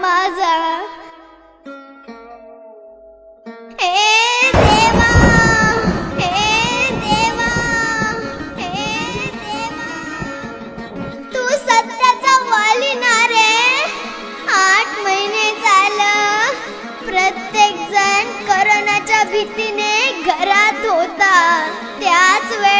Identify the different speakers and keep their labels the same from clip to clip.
Speaker 1: माझा. तू वाली ना रे. आठ महिने प्रत्येक जण करोनाच्या भीतीने घरात होता. त्याच वेळेस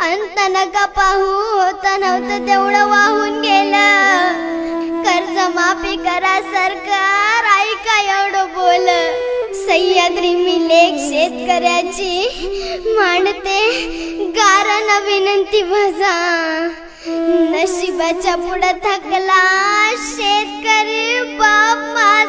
Speaker 1: अंत नका पाहू होत नव्हतं तेवढं वाहून गेलं. कर्ज माफी करा सरकार ऐका एवढं बोल. सह्याद्री मी लेख शेतकऱ्याची मांडते गाराना विनंती माझा. नशिबाच्या पुढं थकला शेतकरी शेत